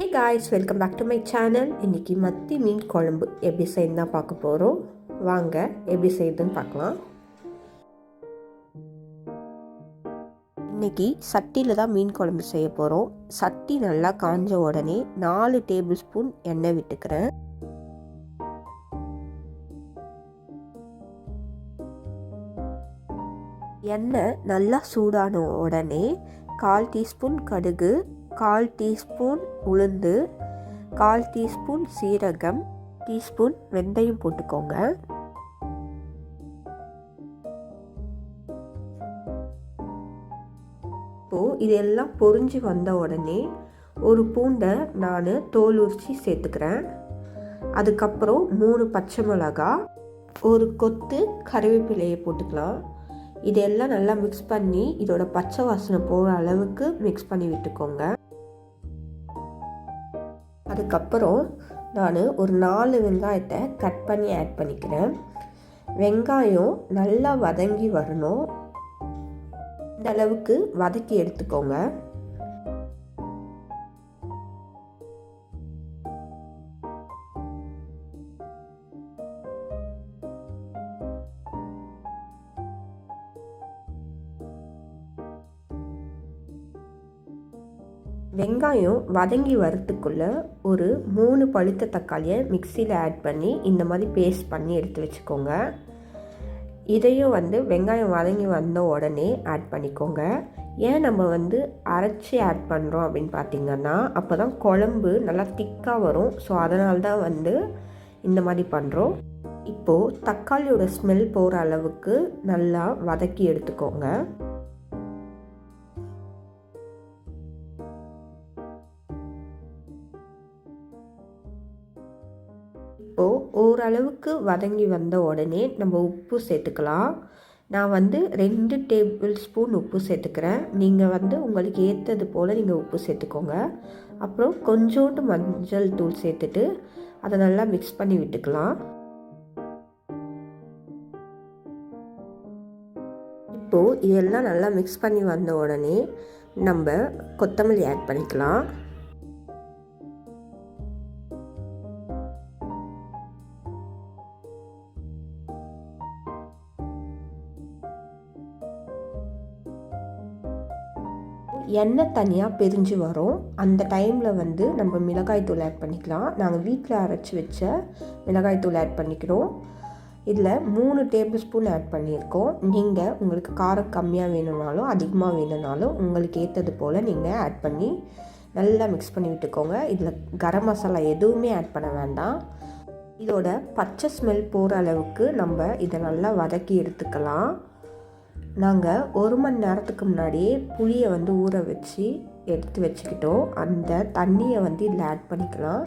Hey guys welcome back to my channel இன்றைக்கி மத்தி மீன் குழம்பு எப்படி செய்யணும் தான் பார்க்க போகிறோம் வாங்க எப்படி செய்யுதுன்னு பார்க்கலாம். இன்றைக்கி சட்டியில் தான் மீன் குழம்பு செய்ய போகிறோம் சட்டி நல்லா காஞ்ச உடனே நாலு டேபிள் ஸ்பூன் எண்ணெய் விட்டுக்கிறேன். எண்ணெய் நல்லா சூடான உடனே கால் டீஸ்பூன் கடுகு கால் டீஸ்பூன் உளுந்து கால் டீஸ்பூன் சீரகம் டீஸ்பூன் வெந்தயம் போட்டுக்கோங்க. இப்போது இதெல்லாம் பொரிஞ்சு வந்த உடனே ஒரு பூண்டை நான் தோல் உரிச்சி சேர்த்துக்கிறேன். அதுக்கப்புறம் மூணு பச்சை மிளகா ஒரு கொத்து கருவேப்பிலையை போட்டுக்கலாம். இதெல்லாம் நல்லா மிக்ஸ் பண்ணி இதோட பச்சை வாசனை போகிற அளவுக்கு மிக்ஸ் பண்ணி விட்டுக்கோங்க. அதுக்கப்புறம் நான் ஒரு நாலு வெங்காயத்தை கட் பண்ணி ஆட் பண்ணிக்கிறேன். வெங்காயம் நல்லா வதங்கி வரணும். இந்த அளவுக்கு வதக்கி எடுத்துக்கோங்க. வெங்காயம் வதங்கி வரத்துக்குள்ளே ஒரு மூணு பழுத்த தக்காளியை மிக்சியில் ஆட் பண்ணி இந்த மாதிரி பேஸ்ட் பண்ணி எடுத்து வச்சுக்கோங்க. இதையும் வந்து வெங்காயம் வதங்கி வந்த உடனே ஆட் பண்ணிக்கோங்க. ஏன் நம்ம வந்து அரைச்சி ஆட் பண்ணுறோம் அப்படின்னு பார்த்தீங்கன்னா அப்போ தான் குழம்பு நல்லா திக்காக வரும். ஸோ அதனால தான் வந்து இந்த மாதிரி பண்ணுறோம் இப்போது தக்காளியோட ஸ்மெல் போகிற அளவுக்கு நல்லா வதக்கி எடுத்துக்கோங்க. இப்போது ஓரளவுக்கு வதங்கி வந்த உடனே நம்ம உப்பு சேர்த்துக்கலாம். நான் வந்து ரெண்டு டேபிள் ஸ்பூன் உப்பு சேர்த்துக்கிறேன். நீங்கள் வந்து உங்களுக்கு ஏற்றது போல் நீங்கள் உப்பு சேர்த்துக்கோங்க. அப்புறம் கொஞ்சோண்டு மஞ்சள் தூள் சேர்த்துட்டு அதை நல்லா மிக்ஸ் பண்ணி விட்டுக்கலாம். இப்போது இதெல்லாம் நல்லா மிக்ஸ் பண்ணி வந்த உடனே நம்ம கொத்தமல்லி ஆட் பண்ணிக்கலாம். எண்ணெய் தனியாக பிரிஞ்சு வரும். அந்த டைமில் வந்து நம்ம மிளகாய் தூள் ஆட் பண்ணிக்கலாம். நாங்கள் வீட்டில் அரைச்சி வச்ச மிளகாய் தூள் ஆட் பண்ணிக்கிறோம். இதில் மூணு டேபிள் ஸ்பூன் ஆட் பண்ணியிருக்கோம். நீங்கள் உங்களுக்கு காரம் கம்மியாக வேணும்னாலும் அதிகமாக வேணும்னாலும் உங்களுக்கு ஏற்றது போல் நீங்கள் ஆட் பண்ணி நல்லா மிக்ஸ் பண்ணி விட்டுக்கோங்க. இதில் கரம் மசாலா எதுவுமே ஆட் பண்ண வேண்டாம். இதோட பச்சை ஸ்மெல் போகிற அளவுக்கு நம்ம இதை நல்லா வதக்கி எடுத்துக்கலாம். நாங்கள் ஒரு மணி நேரத்துக்கு முன்னாடியே புளியை வந்து ஊற வச்சு எடுத்து வச்சுக்கிட்டோம். அந்த தண்ணியை வந்து இதில் ஆட் பண்ணிக்கலாம்.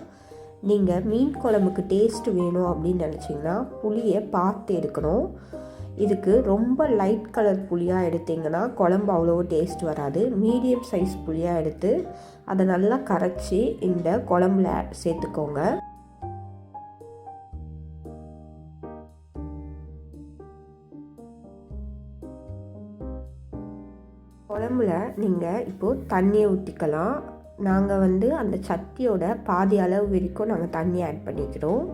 நீங்கள் மீன் குழம்புக்கு டேஸ்ட் வேணும் அப்படின்னு நினச்சிங்கன்னா புளியை பார்த்து எடுக்கணும். இதுக்கு ரொம்ப லைட் கலர் புளியாக எடுத்திங்கன்னா குழம்பு அவ்வளோ டேஸ்ட் வராது. மீடியம் சைஸ் புளியாக எடுத்து அதை நல்லா கரைச்சி இந்த குழம்புல சேர்த்துக்கோங்க. குழம்புல நீங்கள் இப்போது தண்ணியை ஊற்றிக்கலாம் நாங்கள் வந்து அந்த சட்டியோட பாதி அளவு வரைக்கும் நாங்கள் தண்ணி ஆட் பண்ணிக்கிறோம்.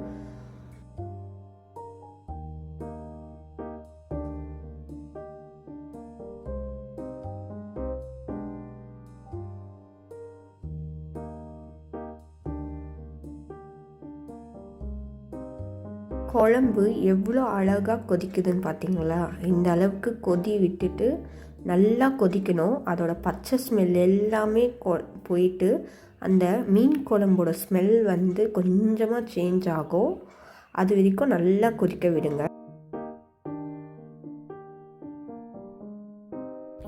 குழம்பு எவ்வளோ அழகாக கொதிக்குதுன்னு பார்த்தீங்களா இந்த அளவுக்கு கொதி விட்டுட்டு நல்லா கொதிக்கணும். அதோட பச்சை ஸ்மெல் எல்லாமே கொ போயிட்டு அந்த மீன் குழம்போட ஸ்மெல் வந்து கொஞ்சமாக சேஞ்ச் ஆகும். அது வரைக்கும் நல்லா கொதிக்க விடுங்க.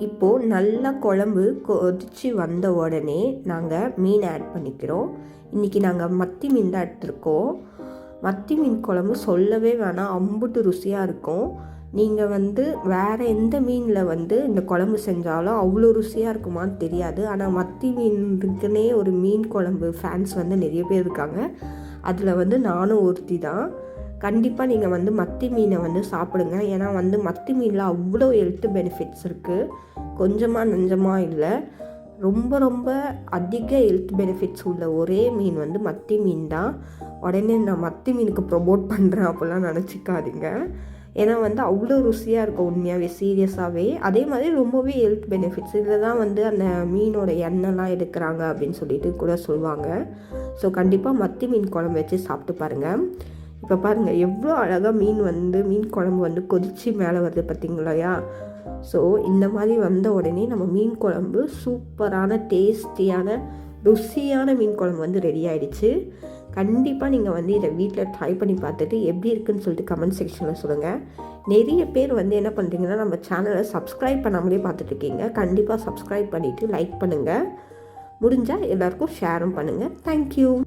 இப்போது நல்லா குழம்பு கொதித்து வந்த உடனே நாங்கள் மீன் ஆட் பண்ணிக்கிறோம். இன்றைக்கி நாங்கள் மத்தி மீன் தான் எடுத்துருக்கோம். மத்தி மீன் குழம்பு சொல்லவே வேணாம். அம்புட்டு ருசியாக இருக்கும். நீங்கள் வந்து வேறு எந்த மீனில் வந்து இந்த குழம்பு செஞ்சாலும் அவ்வளோ ருசியாக இருக்குமான்னு தெரியாது. ஆனால் மத்தி மீனுக்குன்னே ஒரு மீன் குழம்பு ஃபேன்ஸ் வந்து நிறைய பேர் இருக்காங்க. அதில் வந்து நானும் ஒருத்தி தான். கண்டிப்பாக நீங்கள் வந்து மத்தி மீனை வந்து சாப்பிடுங்க. ஏன்னா வந்து மத்தி மீனில் அவ்வளோ ஹெல்த் பெனிஃபிட்ஸ் இருக்குது கொஞ்சமாக நஞ்சமாக இல்லை. ரொம்ப ரொம்ப அதிக ஹெல்த் பெனிஃபிட்ஸ் உள்ள ஒரே மீன் வந்து மத்தி மீன் தான். உடனே நான் மத்தி மீனுக்கு ப்ரொமோட் பண்ணுறேன் அப்படிலாம் நினச்சிக்காதீங்க. ஏன்னா வந்து அவ்வளோ ருசியாக இருக்கும் உண்மையாகவே சீரியஸாகவே அதே மாதிரி ரொம்பவே ஹெல்த் பெனிஃபிட்ஸ் இதில் தான் வந்து அந்த மீனோட எண்ணெய்லாம் எடுக்கிறாங்க அப்படின்னு சொல்லிட்டு கூட சொல்லுவாங்க. ஸோ கண்டிப்பாக மத்தி மீன் குழம்பு வச்சு சாப்பிட்டு பாருங்கள் இப்போ பாருங்கள் எவ்வளோ அழகாக மீன் வந்து மீன் குழம்பு வந்து கொதித்து மேலே வருது பார்த்தீங்களையா ஸோ இந்த மாதிரி வந்த உடனே நம்ம மீன் குழம்பு சூப்பரான டேஸ்டியான ருசியான மீன் குழம்பு வந்து ரெடி ஆயிடுச்சு. கண்டிப்பாக நீங்கள் வந்து இதை வீட்டில் ட்ரை பண்ணி பார்த்துட்டு எப்படி இருக்குன்னு சொல்லிட்டு கமெண்ட் செக்ஷனில் சொல்லுங்கள் நிறைய பேர் வந்து என்ன பண்ணுறீங்கன்னா நம்ம சேனலை சப்ஸ்கிரைப் பண்ணாமலே பார்த்துட்ருக்கீங்க கண்டிப்பாக சப்ஸ்கிரைப் பண்ணிவிட்டு லைக் பண்ணுங்கள் முடிஞ்சால் எல்லாருக்கும் ஷேரும் பண்ணுங்கள் தேங்க்யூ